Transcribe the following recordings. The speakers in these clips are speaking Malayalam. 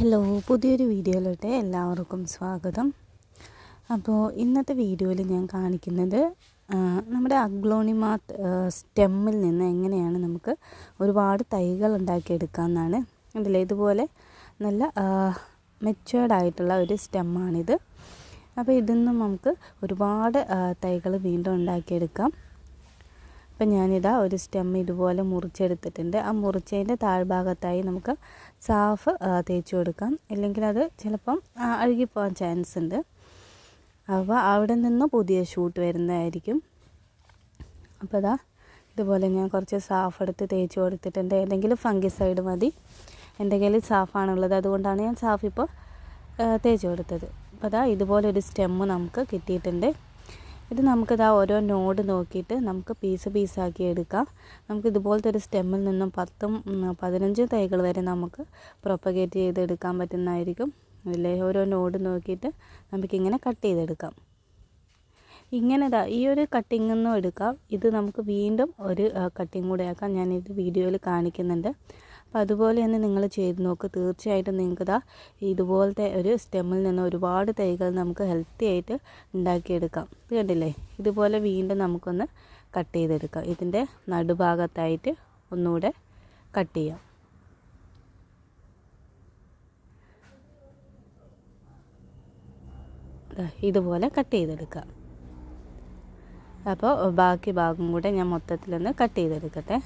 ഹലോ പുതിയൊരു വീഡിയോയിലോട്ട് എല്ലാവർക്കും സ്വാഗതം. അപ്പോൾ ഇന്നത്തെ വീഡിയോയിൽ ഞാൻ കാണിക്കുന്നത് നമ്മുടെ അഗ്ലോണിമാത്ത് സ്റ്റെമ്മിൽ നിന്ന് എങ്ങനെയാണ് നമുക്ക് ഒരുപാട് തൈകൾ ഉണ്ടാക്കിയെടുക്കാമെന്നാണ്. അതിൽ ഇതുപോലെ നല്ല മെച്ചുവേർഡ് ആയിട്ടുള്ള ഒരു സ്റ്റെമ്മാണിത്. അപ്പോൾ ഇതിൽ നിന്നും നമുക്ക് ഒരുപാട് തൈകൾ വീണ്ടും ഉണ്ടാക്കിയെടുക്കാം. അപ്പം ഞാനിതാ ഒരു സ്റ്റെം ഇതുപോലെ മുറിച്ചെടുത്തിട്ടുണ്ട്. ആ മുറിച്ചതിന്റെ താഴ്ഭാഗത്തായി നമുക്ക് സാഫ് തേച്ചു കൊടുക്കാം. ഇല്ലെങ്കിൽ അത് ചിലപ്പം അഴുകിപ്പോകാൻ ചാൻസ് ഉണ്ട്. അപ്പോൾ അവിടെ നിന്ന് പുതിയ ഷൂട്ട് വരുന്നതായിരിക്കും. അപ്പോൾ അതാ ഇതുപോലെ ഞാൻ കുറച്ച് സാഫ് എടുത്ത് തേച്ച് കൊടുത്തിട്ടുണ്ട്. ഏതെങ്കിലും ഫംഗിസൈഡ് മതി. എന്റെ കയ്യിൽ സാഫാണുള്ളത്. അതുകൊണ്ടാണ് ഞാൻ സാഫ് ഇപ്പോൾ തേച്ച് കൊടുത്തത്. അപ്പോൾ അതാ ഇതുപോലെ ഒരു സ്റ്റെമ്മ് നമുക്ക് കിട്ടിയിട്ടുണ്ട്. ഇത് നമുക്കിതാ ഓരോ നോഡ് നോക്കിയിട്ട് നമുക്ക് പീസ് പീസാക്കി എടുക്കാം. നമുക്ക് ഇതുപോലത്തെ ഒരു സ്റ്റെമ്മിൽ നിന്നും പത്തും പതിനഞ്ചും തൈകൾ വരെ നമുക്ക് പ്രൊപ്പഗേറ്റ് ചെയ്തെടുക്കാൻ പറ്റുന്നതായിരിക്കും. അല്ലേ? ഓരോ നോഡ് നോക്കിയിട്ട് നമുക്കിങ്ങനെ കട്ട് ചെയ്തെടുക്കാം. ഇങ്ങനെ ഈ ഒരു കട്ടിങ്ങിൽ നിന്നും എടുക്കാം. ഇത് നമുക്ക് വീണ്ടും ഒരു കട്ടിങ് കൂടെ ആക്കാം. ഞാനിത് വീഡിയോയിൽ കാണിക്കുന്നുണ്ട്. അപ്പോൾ അതുപോലെ തന്നെ നിങ്ങൾ ചെയ്ത് നോക്ക്. തീർച്ചയായിട്ടും നിങ്ങൾക്ക് ദാ ഇതുപോലത്തെ ഒരു സ്റ്റെമ്മിൽ നിന്ന് ഒരുപാട് തൈകൾ നമുക്ക് ഹെൽത്തി ആയിട്ട് ഉണ്ടാക്കിയെടുക്കാം. കണ്ടില്ലേ? ഇതുപോലെ വീണ്ടും നമുക്കൊന്ന് കട്ട് ചെയ്തെടുക്കാം. ഇതിന്റെ നടുഭാഗത്തായിട്ട് ഒന്നുകൂടെ കട്ട് ചെയ്യാം. ഇതുപോലെ കട്ട് ചെയ്തെടുക്കാം. അപ്പോൾ ബാക്കി ഭാഗം കൂടെ ഞാൻ മൊത്തത്തിലൊന്ന് കട്ട് ചെയ്തെടുക്കട്ടെ.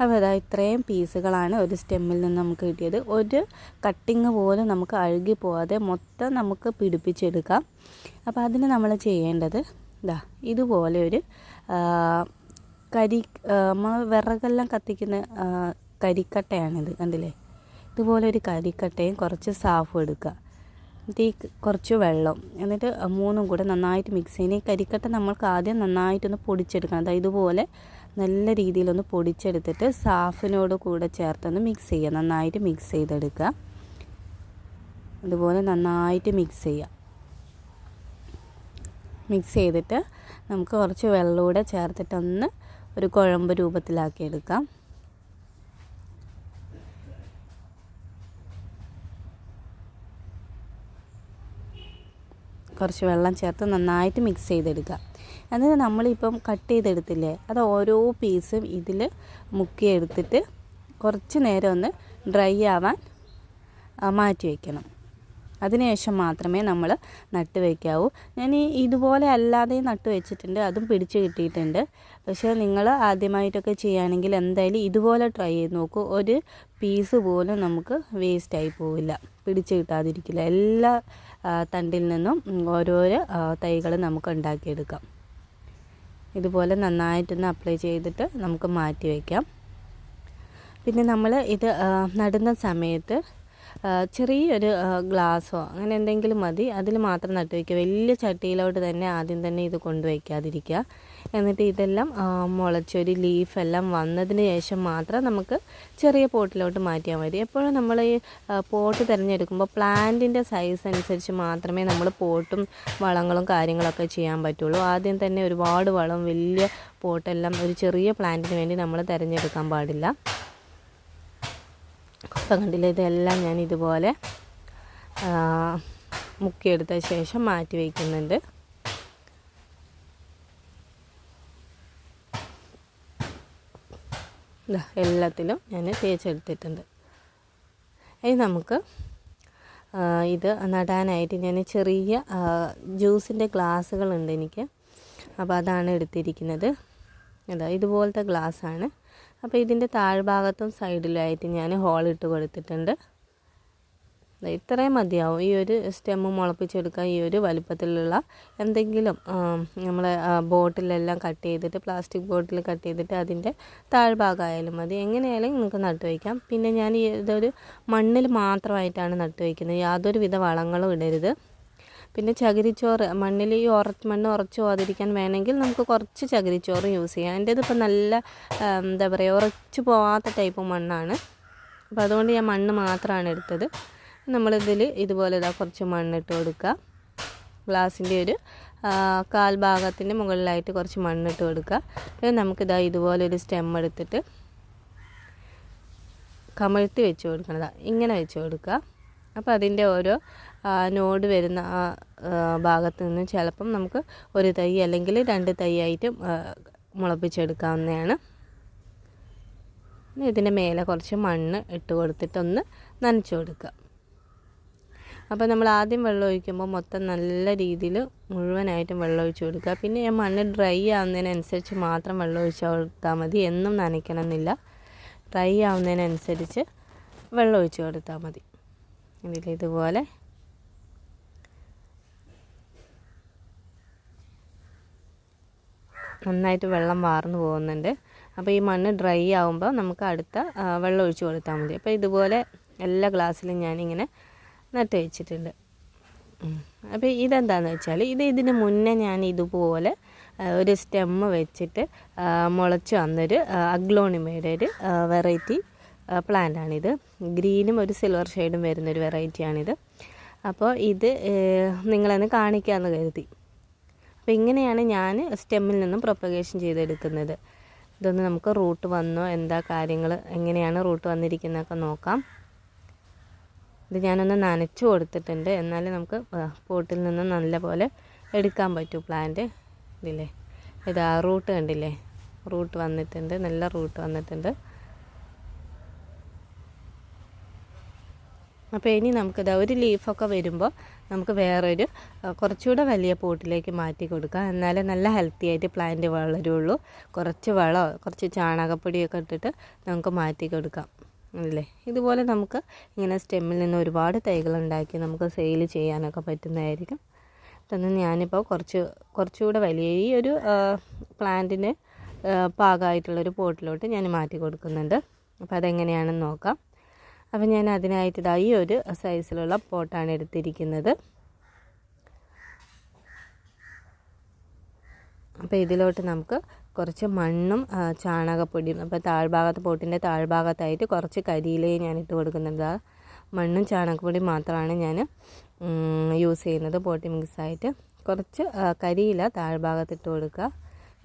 അപ്പോൾ അതാ ഇത്രയും പീസുകളാണ് ഒരു സ്റ്റെമ്മിൽ നിന്ന് നമുക്ക് കിട്ടിയത്. ഒരു കട്ടിങ് പോലും നമുക്ക് അഴുകി പോവാതെ മൊത്തം നമുക്ക് പിടിപ്പിച്ചെടുക്കാം. അപ്പോൾ അതിന് നമ്മൾ ചെയ്യേണ്ടത് ഇതാ ഇതുപോലെ ഒരു കരി നമ്മൾ വിറകെല്ലാം കത്തിക്കുന്ന കരിക്കട്ടയാണിത്. കണ്ടില്ലേ? ഇതുപോലെ ഒരു കരിക്കട്ടയും കുറച്ച് സാഫും എടുക്കുക. ഈ കുറച്ച് വെള്ളം എന്നിട്ട് മൂന്നും കൂടെ നന്നായിട്ട് മിക്സ് ചെയ്യണം ഈ കരിക്കട്ട നമ്മൾക്ക് ആദ്യം നന്നായിട്ടൊന്ന് പൊടിച്ചെടുക്കണം. അതായത് ഇതുപോലെ നല്ല രീതിയിലൊന്ന് പൊടിച്ചെടുത്തിട്ട് സാഫിനോട് കൂടെ ചേർത്തൊന്ന് മിക്സ് ചെയ്യുക. നന്നായിട്ട് മിക്സ് ചെയ്തെടുക്കുക. അതുപോലെ നന്നായിട്ട് മിക്സ് ചെയ്യുക. മിക്സ് ചെയ്തിട്ട് നമുക്ക് കുറച്ച് വെള്ളം കൂടെ ചേർത്തിട്ടൊന്ന് ഒരു കുഴമ്പ് രൂപത്തിലാക്കി എടുക്കാം. കുറച്ച് വെള്ളം ചേർത്ത് നന്നായിട്ട് മിക്സ് ചെയ്തെടുക്കുക. എന്നിട്ട് നമ്മളിപ്പം കട്ട് ചെയ്തെടുത്തില്ലേ അത് ഓരോ പീസും ഇതിൽ മുക്കിയെടുത്തിട്ട് കുറച്ച് നേരം ഒന്ന് ഡ്രൈ ആവാൻ മാറ്റി വയ്ക്കണം അതിനുശേഷം മാത്രമേ നമ്മൾ നട്ട് വയ്ക്കാവൂ ഞാൻ ഇതുപോലെ അല്ലാതെ നട്ട് വെച്ചിട്ടുണ്ട് അതും പിടിച്ച് കിട്ടിയിട്ടുണ്ട്. പക്ഷേ നിങ്ങൾ ആദ്യമായിട്ടൊക്കെ ചെയ്യുകയാണെങ്കിൽ എന്തായാലും ഇതുപോലെ ട്രൈ ചെയ്ത് നോക്കൂ. ഒരു പീസ് പോലും നമുക്ക് വേസ്റ്റായി പോവില്ല പിടിച്ച് കിട്ടാതിരിക്കില്ല. എല്ലാ തണ്ടിൽ നിന്നും ഓരോരോ തൈകൾ നമുക്ക് ഉണ്ടാക്കിയെടുക്കാം. ഇതുപോലെ നന്നായിട്ടൊന്ന് അപ്ലൈ ചെയ്തിട്ട് നമുക്ക് മാറ്റി വയ്ക്കാം പിന്നെ നമ്മൾ ഇത് നടുന്ന സമയത്ത് ചെറിയൊരു ഗ്ലാസ്സോ അങ്ങനെ എന്തെങ്കിലും മതി. അതിൽ മാത്രം നട്ട് വയ്ക്കുക വലിയ ചട്ടിയിലോട്ട് തന്നെ ആദ്യം തന്നെ ഇത് കൊണ്ടുവയ്ക്കാതിരിക്കുക. എന്നിട്ട് ഇതെല്ലാം മുളച്ചൊരു ലീഫെല്ലാം വന്നതിന് ശേഷം മാത്രം നമുക്ക് ചെറിയ പോട്ടിലോട്ട് മാറ്റിയാൽ മതി. എപ്പോഴും നമ്മൾ ഈ പോട്ട് തിരഞ്ഞെടുക്കുമ്പോൾ പ്ലാന്റിന്റെ സൈസ് അനുസരിച്ച് മാത്രമേ നമ്മൾ പോട്ടും വളങ്ങളും കാര്യങ്ങളൊക്കെ ചെയ്യാൻ പറ്റുള്ളൂ. ആദ്യം തന്നെ ഒരുപാട് വളം വലിയ പോട്ടെല്ലാം ഒരു ചെറിയ പ്ലാന്റിന് വേണ്ടി നമ്മൾ തിരഞ്ഞെടുക്കാൻ പാടില്ല. ഇപ്പം കണ്ടില്ല ഇതെല്ലാം ഞാൻ ഇതുപോലെ മുക്കിയെടുത്ത ശേഷം മാറ്റി വയ്ക്കുന്നുണ്ട് എല്ലാത്തിലും ഞാൻ തേച്ചെടുത്തിട്ടുണ്ട്. ഇനി നമുക്ക് ഇത് നടാനായിട്ട് ഞാൻ ചെറിയ ജ്യൂസിന്റെ ഗ്ലാസ്സുകളുണ്ട് എനിക്ക്. അപ്പോൾ അതാണ് എടുത്തിരിക്കുന്നത്. അതാ ഇതുപോലത്തെ ഗ്ലാസ്സാണ്. അപ്പോൾ ഇതിന്റെ താഴ്ഭാഗത്തും സൈഡിലായിട്ട് ഞാൻ ഹോൾ ഇട്ട് കൊടുത്തിട്ടുണ്ട്. ഇത്രയും മതിയാവും. ഈ ഒരു സ്റ്റെമ്മ് മുളപ്പിച്ചെടുക്കാൻ ഈ ഒരു വലുപ്പത്തിലുള്ള എന്തെങ്കിലും നമ്മളെ ബോട്ടിലെല്ലാം കട്ട് ചെയ്തിട്ട് പ്ലാസ്റ്റിക് ബോട്ടിൽ കട്ട് ചെയ്തിട്ട് അതിന്റെ താഴ്ഭാഗമായാലും മതി. എങ്ങനെയായാലും നിങ്ങൾക്ക് നട്ടു വയ്ക്കാം. പിന്നെ ഞാൻ ഇതൊരു മണ്ണിൽ മാത്രമായിട്ടാണ് നട്ടു വയ്ക്കുന്നത്. യാതൊരു വിധ വളങ്ങളും ഇടരുത്. പിന്നെ ചകിരിച്ചോറ് മണ്ണിൽ ഈ ഉറച്ച് മണ്ണ് ഉറച്ച് പോകാതിരിക്കാൻ വേണമെങ്കിൽ നമുക്ക് കുറച്ച് ചകിരിച്ചോറ് യൂസ് ചെയ്യാം. എന്റേത് ഇതിപ്പോൾ നല്ല എന്താ പറയുക ഉറച്ച് പോവാത്ത ടൈപ്പ് മണ്ണാണ്. അപ്പോൾ അതുകൊണ്ട് ഞാൻ മണ്ണ് മാത്രമാണ് എടുത്തത്. നമ്മളിതിൽ ഇതുപോലെ ഇതാ കുറച്ച് മണ്ണിട്ട് കൊടുക്കുക. ഗ്ലാസിന്റെ ഒരു കാൽ ഭാഗത്തിന്റെ മുകളിലായിട്ട് കുറച്ച് മണ്ണിട്ട് കൊടുക്കുക. പിന്നെ നമുക്കിതാ ഇതുപോലെ ഒരു സ്റ്റെം എടുത്തിട്ട് കമഴ്ത്തി വെച്ച് കൊടുക്കണതാണ് ഇങ്ങനെ വെച്ച് കൊടുക്കുക. അപ്പോൾ അതിന്റെ ഓരോ നോഡ് വരുന്ന ആ ഭാഗത്ത് നിന്ന് ചിലപ്പം നമുക്ക് ഒരു തൈ അല്ലെങ്കിൽ രണ്ട് തൈ ആയിട്ട് മുളപ്പിച്ചെടുക്കാവുന്നതാണ്. ഇതിന്റെ മേലെ കുറച്ച് മണ്ണ് ഇട്ട് കൊടുത്തിട്ടൊന്ന് നനച്ചു കൊടുക്കുക. അപ്പോൾ നമ്മൾ ആദ്യം വെള്ളം ഒഴിക്കുമ്പോൾ മൊത്തം നല്ല രീതിയിൽ മുഴുവനായിട്ടും വെള്ളം ഒഴിച്ച് കൊടുക്കുക. പിന്നെ ഈ മണ്ണ് ഡ്രൈ ആവുന്നതിനനുസരിച്ച് മാത്രം വെള്ളം ഒഴിച്ച് കൊടുത്താൽ മതി. എന്നും നനയ്ക്കണമെന്നില്ല. ഡ്രൈ ആവുന്നതിനനുസരിച്ച് വെള്ളം ഒഴിച്ച് കൊടുത്താൽ മതി. ഇതിൽ ഇതുപോലെ നന്നായിട്ട് വെള്ളം വാർന്നു പോകുന്നുണ്ട്. അപ്പോൾ ഈ മണ്ണ് ഡ്രൈ ആകുമ്പോൾ നമുക്ക് അടുത്ത വെള്ളം ഒഴിച്ച് കൊടുത്താൽ മതി. അപ്പോൾ ഇതുപോലെ എല്ലാ ഗ്ലാസ്സിലും ഞാനിങ്ങനെ നട്ട് വെച്ചിട്ടുണ്ട്. അപ്പോൾ ഇതെന്താണെന്ന് വെച്ചാൽ ഇത് ഇതിന് മുന്നേ ഞാൻ ഇതുപോലെ ഒരു സ്റ്റെമ്മ് വെച്ചിട്ട് മുളച്ച് വന്നൊരു അഗ്ലോണിമയുടെ ഒരു വെറൈറ്റി പ്ലാന്റ് ആണിത് ഗ്രീനും ഒരു സിൽവർ ഷെയ്ഡും വരുന്നൊരു വെറൈറ്റിയാണിത്. അപ്പോൾ ഇത് നിങ്ങളെന്ന് കാണിക്കാമെന്ന് കരുതി. അപ്പോൾ ഇങ്ങനെയാണ് ഞാൻ സ്റ്റെമ്മിൽ നിന്നും പ്രൊപ്പഗേഷൻ ചെയ്തെടുക്കുന്നത്. ഇതൊന്ന് നമുക്ക് റൂട്ട് വന്നോ എന്താ കാര്യങ്ങൾ എങ്ങനെയാണ് റൂട്ട് വന്നിരിക്കുന്നതൊക്കെ നോക്കാം. ഇത് ഞാനൊന്ന് നനച്ചു കൊടുത്തിട്ടുണ്ട്. എന്നാലും നമുക്ക് പോട്ടിൽ നിന്ന് നല്ലപോലെ എടുക്കാൻ പറ്റൂ പ്ലാന്റ്. ഇതില്ലേ? ഇതാ റൂട്ട് കണ്ടില്ലേ? റൂട്ട് വന്നിട്ടുണ്ട് നല്ല റൂട്ട് വന്നിട്ടുണ്ട്. അപ്പോൾ ഇനി നമുക്കിത് ഒരു ലീഫൊക്കെ വരുമ്പോൾ നമുക്ക് വേറൊരു കുറച്ചുകൂടെ വലിയ പോട്ടിലേക്ക് മാറ്റി കൊടുക്കാം. എന്നാലേ നല്ല ഹെൽത്തി ആയിട്ട് പ്ലാന്റ് വളരുള്ളൂ. കുറച്ച് വളമോ കുറച്ച് ചാണകപ്പൊടിയൊക്കെ ഇട്ടിട്ട് നമുക്ക് മാറ്റി കൊടുക്കാം. അല്ലേ? ഇതുപോലെ നമുക്ക് ഇങ്ങനെ സ്റ്റെമ്മിൽ നിന്ന് ഒരുപാട് തൈകൾ ഉണ്ടാക്കി നമുക്ക് സെയിൽ ചെയ്യാനൊക്കെ പറ്റുന്നതായിരിക്കും. തന്നെ ഞാനിപ്പോൾ കുറച്ച് കുറച്ചുകൂടെ വലിയ ഈ ഒരു പ്ലാന്റിന് പാകമായിട്ടുള്ളൊരു പോട്ടിലോട്ട് ഞാൻ മാറ്റി കൊടുക്കുന്നുണ്ട്. അപ്പോൾ അതെങ്ങനെയാണെന്ന് നോക്കാം. അപ്പോൾ ഞാൻ അതിനായിട്ട് ഈ ഒരു സൈസിലുള്ള പോട്ടാണ് എടുത്തിരിക്കുന്നത്. അപ്പോൾ ഇതിലോട്ട് നമുക്ക് കുറച്ച് മണ്ണും ചാണകപ്പൊടിയും അപ്പോൾ താഴ്ഭാഗത്ത് പോട്ടിന്റെ താഴ്ഭാഗത്തായിട്ട് കുറച്ച് കരിയിലേ ഞാൻ ഇട്ട് കൊടുക്കുന്നത് മണ്ണും ചാണകപ്പൊടിയും മാത്രമാണ് ഞാൻ യൂസ് ചെയ്യുന്നത് പോട്ടി മിക്സായിട്ട്. കുറച്ച് കരിയില താഴ്ഭാഗത്ത് ഇട്ട് കൊടുക്കുക.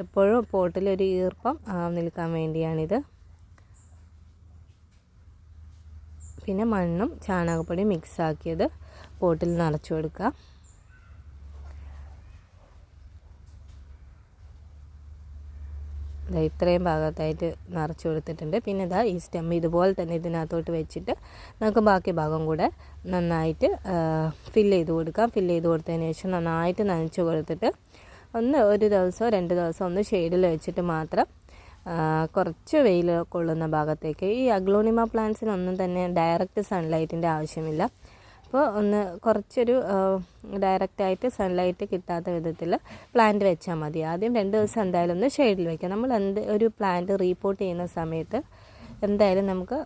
എപ്പോഴും പോട്ടിലൊരു ഈർപ്പം നിൽക്കാൻ വേണ്ടിയാണിത്. പിന്നെ മണ്ണും ചാണകപ്പൊടിയും മിക്സാക്കിയത് പോട്ടിൽ നിറച്ചു കൊടുക്കുക. ഇതാ ഇത്രയും ഭാഗത്തായിട്ട് നിറച്ചു കൊടുത്തിട്ടുണ്ട്. പിന്നെ ഇതാ ഈ സ്റ്റെം ഇതുപോലെ തന്നെ ഇതിനകത്തോട്ട് വെച്ചിട്ട് നമുക്ക് ബാക്കി ഭാഗം കൂടെ നന്നായിട്ട് ഫില്ല് ചെയ്ത് കൊടുക്കാം. ഫില്ല് ചെയ്ത് കൊടുത്തതിന് ശേഷം നന്നായിട്ട് നനച്ച് കൊടുത്തിട്ട് ഒന്ന് ഒരു ദിവസമോ രണ്ട് ദിവസമോ ഒന്ന് ഷെയ്ഡിൽ വെച്ചിട്ട് മാത്രം കുറച്ച് വെയിൽ കൊള്ളുന്ന ഭാഗത്തേക്ക്. ഈ അഗ്ലോണിമ പ്ലാന്റ്സിനൊന്നും തന്നെ ഡയറക്റ്റ് സൺലൈറ്റിന്റെ ആവശ്യമില്ല. അപ്പോൾ ഒന്ന് കുറച്ചൊരു ഡയറക്റ്റായിട്ട് സൺലൈറ്റ് കിട്ടാത്ത വിധത്തിൽ പ്ലാന്റ് വെച്ചാൽ മതി. ആദ്യം രണ്ട് ദിവസം എന്തായാലും ഒന്ന് ഷെയ്ഡിൽ വെക്കാം. നമ്മൾ എന്ത് ഒരു പ്ലാന്റ് റീപ്പോർട്ട് ചെയ്യുന്ന സമയത്ത് എന്തായാലും നമുക്ക്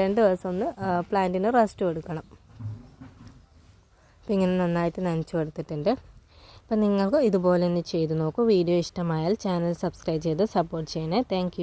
രണ്ട് ദിവസം ഒന്ന് പ്ലാന്റിന് റെസ്റ്റ് കൊടുക്കണം. അപ്പോൾ ഇങ്ങനെ നന്നായിട്ട് നനച്ചു കൊടുത്തിട്ടുണ്ട്. അപ്പം നിങ്ങൾക്ക് ഇതുപോലെ ഒന്ന് ചെയ്ത് നോക്കൂ. വീഡിയോ ഇഷ്ടമായാൽ ചാനൽ സബ്സ്ക്രൈബ് ചെയ്ത് സപ്പോർട്ട് ചെയ്യണേ. താങ്ക്